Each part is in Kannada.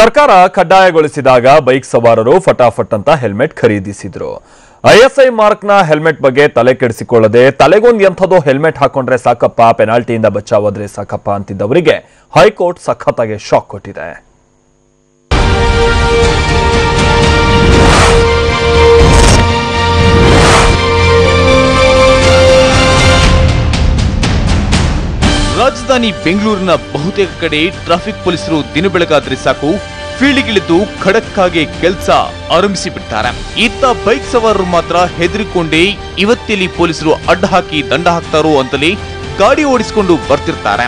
ಸರ್ಕಾರ ಕಡ್ಡಾಯಗೊಳಿಸಿದಾಗ ಬೈಕ್ ಸವಾರರು ಫಟಾಫಟ್ ಅಂತ ಹೆಲ್ಮೆಟ್ ಖರೀದಿಸಿದ್ರು. ಐಎಸ್ಐ ಮಾರ್ಕ್ನ ಹೆಲ್ಮೆಟ್ ಬಗ್ಗೆ ತಲೆ ಕೆಡಿಸಿಕೊಳ್ಳದೆ ತಲೆಗೊಂದು ಎಂಥದೋ ಹೆಲ್ಮೆಟ್ ಹಾಕೊಂಡ್ರೆ ಸಾಕಪ್ಪ, ಪೆನಾಲ್ಟಿಯಿಂದ ಬಚಾವಾದ್ರೆ ಸಾಕಪ್ಪ ಅಂತಿದ್ದವರಿಗೆ ಹೈಕೋರ್ಟ್ ಸಖತ್ತಾಗಿ ಶಾಕ್ ಕೊಟ್ಟಿದೆ. ರಾಜಧಾನಿ ಬೆಂಗಳೂರಿನ ಬಹುತೇಕ ಕಡೆ ಟ್ರಾಫಿಕ್ ಪೊಲೀಸರು ದಿನ ಬೆಳಗಾದ್ರೆ ಸಾಕು. ಫೀಲ್ಡ್ಗಿಳಿದು ಖಡಕ್ಕಾಗಿ ಕೆಲಸ ಆರಂಭಿಸಿ ಬಿಡ್ತಾರೆ ಇತ್ತ ಬೈಕ್ ಸವಾರರು ಮಾತ್ರ ಹೆದರಿಕೊಂಡೇ ಇವತ್ತಿಲ್ಲಿ ಪೊಲೀಸರು ಅಡ್ಡ ಹಾಕಿ ದಂಡ ಹಾಕ್ತಾರೋ ಅಂತಲೇ ಗಾಡಿ ಓಡಿಸಿಕೊಂಡು ಬರ್ತಿರ್ತಾರೆ.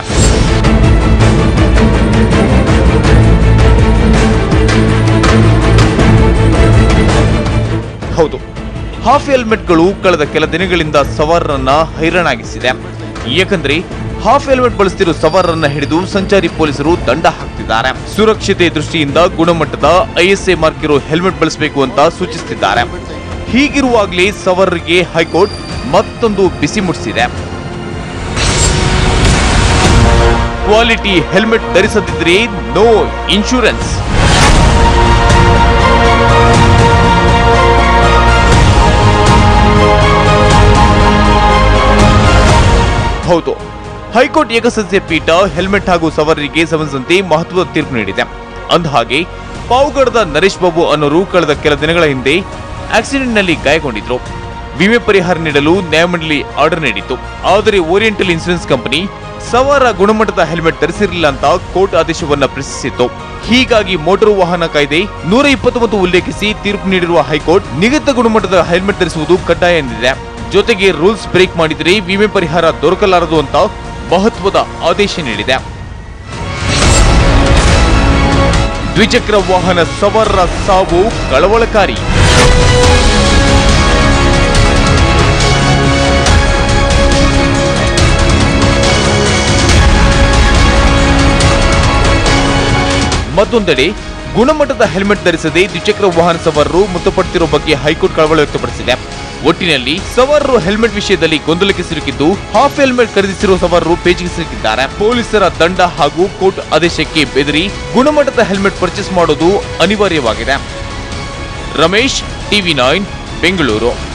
ಹೌದು. ಹಾಫ್ ಹೆಲ್ಮೆಟ್ಗಳು ಕಳೆದ ಕೆಲ ದಿನಗಳಿಂದ ಸವಾರರನ್ನ ಹೈರಾಣಾಗಿಸಿದೆ. ಯಾಕಂದ್ರೆ ಹಾಫ್ ಹೆಲ್ಮೆಟ್ ಬಳಸ್ತಿರೋ ಸವಾರರನ್ನ ಹಿಡಿದು ಸಂಚಾರಿ ಪೊಲೀಸರು ದಂಡ ಹಾಕ್ತಿದ್ದಾರೆ. ಸುರಕ್ಷತೆ ದೃಷ್ಟಿಯಿಂದ ಗುಣಮಟ್ಟದ ಐಎಸ್ಎ ಮಾರ್ಕ್ ಇರೋ ಹೆಲ್ಮೆಟ್ ಬಳಸಬೇಕು ಅಂತ ಸೂಚಿಸುತ್ತಿದ್ದಾರೆ ಹೀಗಿರುವಾಗಲೇ ಸವಾರರಿಗೆ ಹೈಕೋರ್ಟ್ ಮತ್ತೊಂದು ಬಿಸಿ ಮುಟ್ಟಿಸಿದೆ. ಕ್ವಾಲಿಟಿ ಹೆಲ್ಮೆಟ್ ಧರಿಸದಿದ್ರೆ ನೋ ಇನ್ಶೂರೆನ್ಸ್. ಹೌದು. ಹೈಕೋರ್ಟ್ ಏಕಸದಸ್ಯ ಪೀಠ, ಹೆಲ್ಮೆಟ್ ಹಾಗೂ ಸವಾರರಿಗೆ ಸಂಬಂಧಿಸಿದಂತೆ ಮಹತ್ವದ ತೀರ್ಪು ನೀಡಿದೆ. ಅಂದಹಾಗೆ, ಪಾವುಗಡದ ನರೇಶ್ ಬಾಬು ಅನ್ನೋರು ಕಳೆದ ಕೆಲ ದಿನಗಳ ಹಿಂದೆ ಆಕ್ಸಿಡೆಂಟ್ನಲ್ಲಿ ಗಾಯಗೊಂಡಿದ್ರು. ವಿಮೆ ಪರಿಹಾರ ನೀಡಲು ನ್ಯಾಯಮಂಡಳಿ ಆರ್ಡರ್ ನೀಡಿತ್ತು. ಆದರೆ ಓರಿಯೆಂಟಲ್ ಇನ್ಸೂರೆನ್ಸ್ ಕಂಪನಿ ಸವಾರ ಗುಣಮಟ್ಟದ ಹೆಲ್ಮೆಟ್ ಧರಿಸಿರಲಿಲ್ಲ ಅಂತ ಕೋರ್ಟ್ ಆದೇಶವನ್ನು ಪ್ರಶ್ನಿಸಿತ್ತು. ಹೀಗಾಗಿ ಮೋಟಾರು ವಾಹನ ಕಾಯ್ದೆ ನೂರ ಇಪ್ಪತ್ತೊಂಬತ್ತು ಉಲ್ಲೇಖಿಸಿ ತೀರ್ಪು ನೀಡಿರುವ ಹೈಕೋರ್ಟ್ ನಿಗದಿತ ಗುಣಮಟ್ಟದ ಹೆಲ್ಮೆಟ್ ಧರಿಸುವುದು ಕಡ್ಡಾಯ ಎಂದಿದೆ. ಜೊತೆಗೆ ರೂಲ್ಸ್ ಬ್ರೇಕ್ ಮಾಡಿದರೆ ವಿಮೆ ಪರಿಹಾರ ದೊರಕಲಾರದು ಅಂತ ಮಹತ್ವದ ಆದೇಶ ನೀಡಿದೆ. ದ್ವಿಚಕ್ರ ವಾಹನ ಸವಾರರ ಸಾವು ಕಳವಳಕಾರಿ. ಮತ್ತೊಂದೆಡೆ, ಗುಣಮಟ್ಟದ ಹೆಲ್ಮೆಟ್ ಧರಿಸದೆ ದ್ವಿಚಕ್ರ ವಾಹನ ಸವಾರರು ಮೃತಪಡುತ್ತಿರುವ ಬಗ್ಗೆ ಹೈಕೋರ್ಟ್ ಕಳವಳ ವ್ಯಕ್ತಪಡಿಸಿದೆ. ಒಟ್ಟಿನಲ್ಲಿ ಸವಾರರು ಹೆಲ್ಮೆಟ್ ವಿಷಯದಲ್ಲಿ ಗೊಂದಲಕ್ಕೆ ಸಿಲುಕಿದ್ದು ಹಾಫ್ ಹೆಲ್ಮೆಟ್ ಖರೀದಿಸಿರುವ ಸವಾರರು ಪೇಜಿಗೆ ಸಿಲುಕಿದ್ದಾರೆ. ಪೊಲೀಸರ ದಂಡ ಹಾಗೂ ಕೋರ್ಟ್ ಆದೇಶಕ್ಕೆ ಬೆದರಿ ಗುಣಮಟ್ಟದ ಹೆಲ್ಮೆಟ್ ಪರ್ಚೇಸ್ ಮಾಡೋದು ಅನಿವಾರ್ಯವಾಗಿದೆ. Ramesh, TV nine, Bengaluru.